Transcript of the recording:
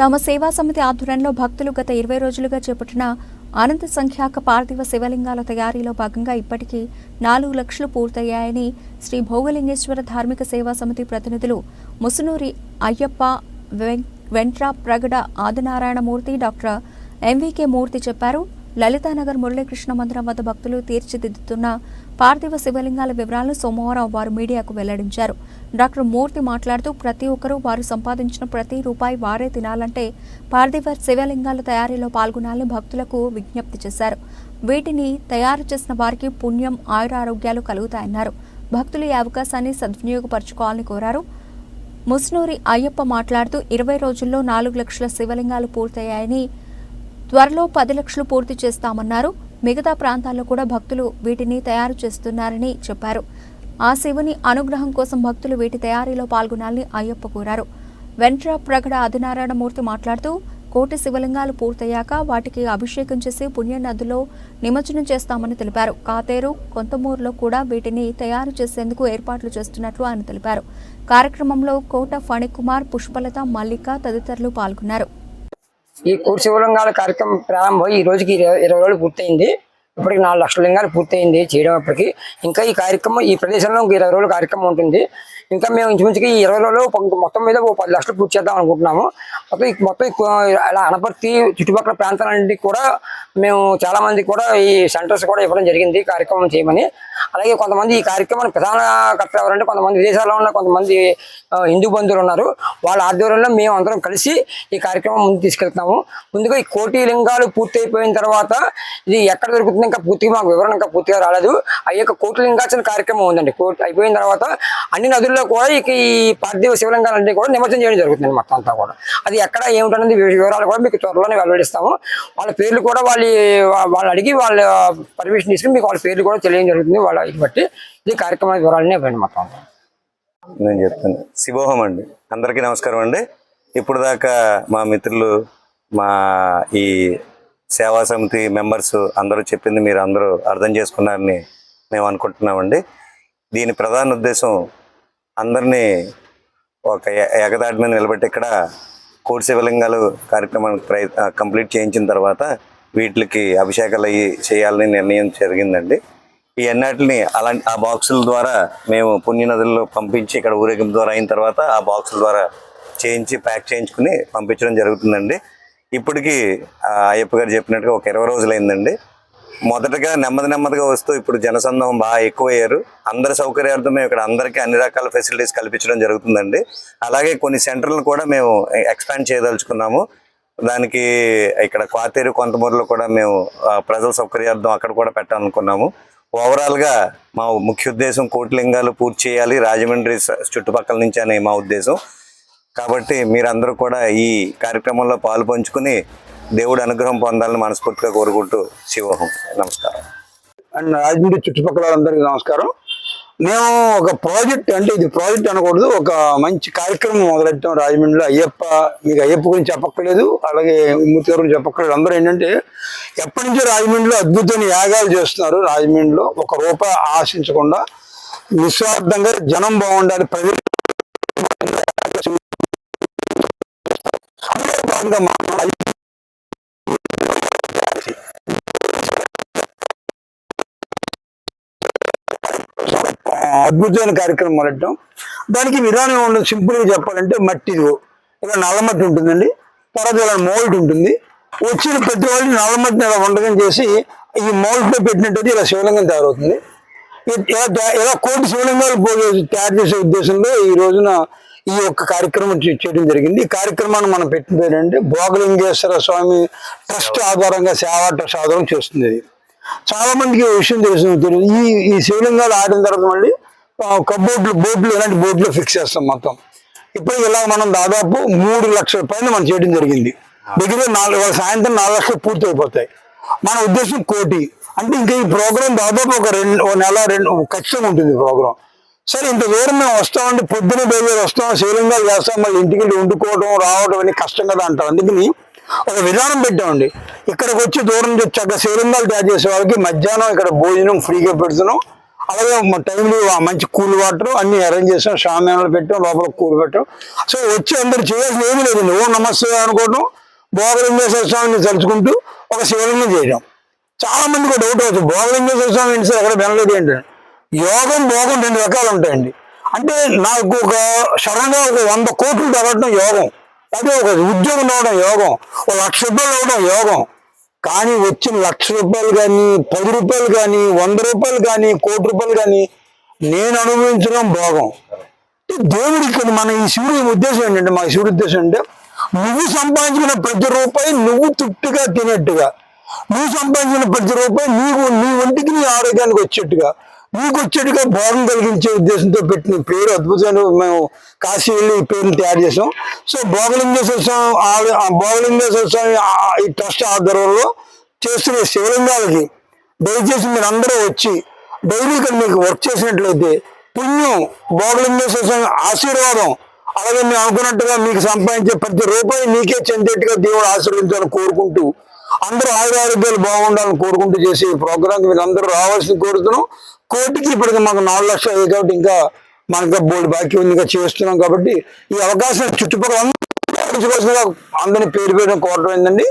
తమ సేవా సమితి ఆధ్వర్యంలో భక్తులు గత ఇరవై రోజులుగా చేపట్టిన అనంత సంఖ్యాక పార్థివ శివలింగాల తయారీలో భాగంగా ఇప్పటికీ నాలుగు లక్షలు పూర్తయ్యాయని శ్రీ భోగలింగేశ్వర ధార్మిక సేవా సమితి ప్రతినిధులు Musunuri Ayyappa Ventrapragada Adinarayanamurthy doctor M V K Murthy చెప్పారు. లలితానగర్ మురళీకృష్ణ మందిరం వద్ద భక్తులు తీర్చిదిద్దుతున్న పార్థివ శివలింగాల వివరాలను సోమవారం వారు మీడియాకు వెల్లడించారు. డాక్టర్ మూర్తి మాట్లాడుతూ ప్రతి ఒక్కరూ వారు సంపాదించిన ప్రతి రూపాయి వారే తినాలంటే పార్థివ శివలింగాల తయారీలో పాల్గొనాలని భక్తులకు విజ్ఞప్తి చేశారు. వీటిని తయారు చేసిన వారికి పుణ్యం ఆయురారోగ్యాలు కలుగుతాయన్నారు. భక్తులు ఈ అవకాశాన్ని సద్వినియోగపరచుకోవాలని కోరారు. ముస్నూరి అయ్యప్ప మాట్లాడుతూ ఇరవై రోజుల్లో నాలుగు లక్షల శివలింగాలు పూర్తయ్యాయని త్వరలో పది లక్షలు పూర్తి చేస్తామన్నారు. మిగతా ప్రాంతాల్లో కూడా భక్తులు వీటిని తయారు చేస్తున్నారని చెప్పారు. ఆ శివుని అనుగ్రహం కోసం భక్తులు వీటి తయారీలో పాల్గొనాలని అయ్యప్ప కోరారు. వెంట్ర ప్రగడ ఆదినారాయణమూర్తి మాట్లాడుతూ కోటి శివలింగాలు పూర్తయ్యాక వాటికి అభిషేకం చేసి పుణ్యనదిలో నిమజ్జనం చేస్తామని తెలిపారు. కాతేరు కొంతమూరులో కూడా వీటిని తయారు చేసేందుకు ఏర్పాట్లు చేస్తున్నట్లు ఆయన తెలిపారు. కార్యక్రమంలో కోట ఫణికుమార్ పుష్పలత మల్లిక తదితరులు పాల్గొన్నారు. ఈ కోటి కార్యక్రమం ప్రారంభం ఈ రోజుకి ఇరవై ఇరవై రోజులు పూర్తయింది. ఇప్పటికి నాలుగు లక్షల లింగాలు పూర్తయింది చేయడం అప్పటికి ఇంకా ఈ కార్యక్రమం ఈ ప్రదేశంలో ఇంక ఇరవై రోజుల కార్యక్రమం ఉంటుంది. ఇంకా మేము ఇంచుమించుకి ఈ ఇరవై రోజులు మొత్తం మీద ఓ పది లక్షలు పూర్తి చేద్దాం అనుకుంటున్నాము. మొత్తం మొత్తం ఇలా అలా అనపర్తి చుట్టుపక్కల ప్రాంతాలన్నింటికి కూడా మేము చాలామంది కూడా ఈ సెంటర్స్ కూడా ఇవ్వడం జరిగింది ఈ కార్యక్రమం చేయమని. అలాగే కొంతమంది ఈ కార్యక్రమాన్ని ప్రధాన కర్త ఎవరంటే కొంతమంది విదేశాల్లో ఉన్న కొంతమంది హిందూ బంధువులు ఉన్నారు. వాళ్ళ ఆధ్వర్యంలో మేము అందరం కలిసి ఈ కార్యక్రమం ముందు తీసుకెళ్తున్నాము ముందుగా ఈ కోటి లింగాలు పూర్తి అయిపోయిన తర్వాత ఇది ఎక్కడ దొరుకుతుంది ఇంకా పూర్తిగా మాకు వివరణ ఇంకా పూర్తిగా రాలేదు. ఆ యొక్క కోటి లింగాచన కార్యక్రమం ఉందండి. కోర్టు అయిపోయిన తర్వాత అన్ని నదుల్లో కూడా ఇక ఈ పార్థివ శివలింగాలన్నీ కూడా నిమజ్జనం చేయడం జరుగుతుంది మొత్తం అంతా కూడా. అది ఎక్కడ ఏమిటనేది వివరాలు కూడా మీకు త్వరలోనే వెల్లడిస్తాము. వాళ్ళ పేర్లు కూడా వాళ్ళ వాళ్ళు అడిగి వాళ్ళ పర్మిషన్ తీసుకుని మీకు వాళ్ళ పేర్లు కూడా తెలియడం జరుగుతుంది. వాళ్ళ ఇది బట్టి ఈ కార్యక్రమాల వివరాలనే ఇవ్వండి మొత్తం అంతా. నేను చెప్తాను. శివోహం అండి. అందరికీ నమస్కారం అండి. ఇప్పుడు దాకా మా మిత్రులు మా ఈ సేవా సమితి మెంబర్స్ అందరూ చెప్పింది మీరు అందరూ అర్థం చేసుకున్నారని మేము అనుకుంటున్నామండి. దీని ప్రధాన ఉద్దేశం అందరినీ ఒక ఎ- ఏకదాటి మీద నిలబెట్టి ఇక్కడ కోటి శివలింగాలు కార్యక్రమాన్ని ప్రయ కంప్లీట్ చేయించిన తర్వాత వీటికి అభిషేకాలు అయ్యి చేయాలని నిర్ణయం జరిగిందండి. ఈ అన్నిటిని అలాంటి ఆ బాక్సుల ద్వారా మేము పుణ్యనదుల్లో పంపించి ఇక్కడ ఊరేగింపు ద్వారా అయిన తర్వాత ఆ బాక్సుల ద్వారా చేయించి ప్యాక్ చేయించుకుని పంపించడం జరుగుతుందండి. ఇప్పటికి అయ్యప్ప గారు చెప్పినట్టుగా ఒక ఇరవై రోజులైందండి. మొదటగా నెమ్మది నెమ్మదిగా వస్తూ ఇప్పుడు జనసందం బాగా ఎక్కువయ్యారు. అందరి సౌకర్యార్థం మేము ఇక్కడ అందరికీ అన్ని రకాల ఫెసిలిటీస్ కల్పించడం జరుగుతుందండి. అలాగే కొన్ని సెంటర్లను కూడా మేము ఎక్స్పాండ్ చేయదలుచుకున్నాము. దానికి ఇక్కడ క్వాతేరు కొంతమూరులో కూడా మేము ప్రజల సౌకర్యార్థం అక్కడ కూడా పెట్టాలనుకున్నాము. ఓవరాల్గా మా ముఖ్య ఉద్దేశం కోటిలింగాలు పూర్తి చేయాలి. రాజమండ్రి చుట్టుపక్కల నుంచి అనే మా ఉద్దేశం. కాబట్టి మీరందరూ కూడా ఈ కార్యక్రమంలో పాలు పంచుకుని దేవుడి అనుగ్రహం పొందాలని మనస్ఫూర్తిగా కోరుకుంటూ శివోహం. నమస్కారం. అండ్ రాజమండ్రి చుట్టుపక్కల వాళ్ళందరికీ నమస్కారం. మేము ఒక ప్రాజెక్ట్ అంటే ఇది ప్రాజెక్ట్ అనకూడదు ఒక మంచి కార్యక్రమం మొదలెట్టాం రాజమండ్రిలో అయ్యప్ప మీకు అయ్యప్ప గురించి చెప్పక్కర్లేదు అలాగే మూర్తి గారు గురించి చెప్పక్కర్లేదు. అందరూ ఏంటంటే ఎప్పటి నుంచో రాజమండ్రిలో అద్భుతమైన యాగాలు చేస్తున్నారు. రాజమండ్రిలో ఒక రూపాయి ఆశించకుండా నిస్వార్థంగా జనం బాగుండాలి ప్రజలు అందులో అద్భుతమైన కార్యక్రమం మొదలెట్టడం దానికి విధానం ఉండదు సింపుల్గా చెప్పాలంటే మట్టి ఇలా నల్లమట్టి ఉంటుందండి. తర్వాత ఇలా మోల్డ్ ఉంటుంది. వచ్చిన ప్రతి వాళ్ళు నల్ల మట్టిని ఇలా వండకం చేసి ఈ మోల్డ్లో పెట్టినట్టు ఇలా శివలింగం తయారవుతుంది. ఇలా ఇలా కోటి శివలింగాలు తయారు చేసే ఉద్దేశంలో ఈ రోజున ఈ యొక్క కార్యక్రమం చేయడం జరిగింది. ఈ కార్యక్రమాన్ని మనం పెట్టిన పేరంటే భోగలింగేశ్వర స్వామి ట్రస్ట్ ఆధారంగా సేవా ట్రస్ట్ ఆధారం చేస్తుంది చాలా మందికి విషయం తెలిసింది ఈ ఈ శివలింగాలు ఆడిన తర్వాత మళ్ళీ కబోర్డ్లు బోర్డులు ఇలాంటి బోర్డులో ఫిక్స్ చేస్తాం మొత్తం. ఇప్పుడు ఇలా మనం దాదాపు మూడు లక్షల పైన మనం చేయడం జరిగింది. దగ్గర నాలుగు సాయంత్రం నాలుగు లక్షలు పూర్తి అయిపోతాయి మన ఉద్దేశం కోటి. అంటే ఇంకా ఈ ప్రోగ్రాం దాదాపు ఒక రెండు ఒక నెల రెండు ఖచ్చితంగా ఉంటుంది ప్రోగ్రాం. సరే ఇంత దూరం మేము వస్తామండి పొద్దున బయలుదేరి వస్తాం శివలింగాలు చేస్తాం మళ్ళీ ఇంటికి వెళ్ళి వండుకోవడం రావడం అని కష్టం కదా అంటాం అందుకని ఒక విధానం పెట్టామండి. ఇక్కడికి వచ్చి దూరం నుంచి వచ్చాక శివలింగాలు తయారు చేసే వాళ్ళకి మధ్యాహ్నం ఇక్కడ భోజనం ఫ్రీగా పెడుతున్నాం. అలాగే మా టైంలో మంచి కూల్ వాటర్ అన్ని అరేంజ్ చేసాం షామ్యాన్లు పెట్టాం లోపల కూల్ పెట్టాం. సో వచ్చి అందరు చేయాల్సిన ఏమీ లేదండి. ఓ నమస్తే అనుకోవడం భోగలింగేశ్వర స్వామిని తలుచుకుంటూ ఒక శివలింగం చేయడం చాలా మందికి డౌట్ అవుతుంది భోగలింగేశ్వర స్వామి ఏంటి సార్ ఎక్కడ వినలేదు ఏంటంటే యోగం భోగం రెండు రకాలు ఉంటాయండి. అంటే నాకు ఒక సడన్గా ఒక వంద కోట్లు తగ్గడం యోగం. అదే ఒక ఉద్యోగం అవ్వడం యోగం. ఒక లక్ష రూపాయలు అవ్వడం యోగం. కానీ వచ్చిన లక్ష రూపాయలు కానీ పది రూపాయలు కానీ వంద రూపాయలు కానీ కోటి రూపాయలు కానీ నేను అనుభవించడం భోగం. అంటే దేవుడికి ఇక్కడ మన ఈ శివుడి ఉద్దేశం ఏంటంటే మా శివుడి ఉద్దేశం అంటే నువ్వు సంపాదించిన ప్రతి రూపాయి నువ్వు తృప్తిగా తినేట్టుగా. నువ్వు సంపాదించిన ప్రతి రూపాయి నీవు నీ ఒంటికి నీ ఆరోగ్యానికి వచ్చేట్టుగా. మీకు వచ్చేట్టుగా భోగం కలిగించే ఉద్దేశంతో పెట్టిన పేరు అద్భుతమైన మేము కాశీ వెళ్ళి ఈ పేరుని తయారు చేసాం సో భోగలింగేశ్వర స్వామి ఆ- ఆ భోగలింగేశ్వర స్వామి ఈ ట్రస్ట్ ఆధ్వర్యంలో చేస్తున్న శివలింగాలకి దయచేసి మీరు అందరూ వచ్చి డైలీ ఇక్కడ మీకు వర్క్ చేసినట్లయితే పుణ్యం భోగలింగేశ్వర స్వామి ఆశీర్వాదం అలాగే మేము అనుకున్నట్టుగా మీకు సంపాదించే ప్రతి రూపాయి మీకే చెందేట్టుగా దేవుడు ఆశీర్వదించాలని కోరుకుంటూ అందరూ ఆయుర ఆరోగ్యాలు బాగుండాలని కోరుకుంటూ చేసే ఈ ప్రోగ్రాంకి మీరు అందరూ రావాల్సింది కోరుతున్నాం. కోటికి ఇప్పటికి మాకు నాలుగు లక్షలు అయ్యాయి కాబట్టి ఇంకా మనకు బోర్డు బాకీ ఉంది ఇంకా చేస్తున్నాం కాబట్టి ఈ అవకాశం చుట్టుపక్కల అందరూ అందరినీ పేరు పేరు కోరడం ఏంటండి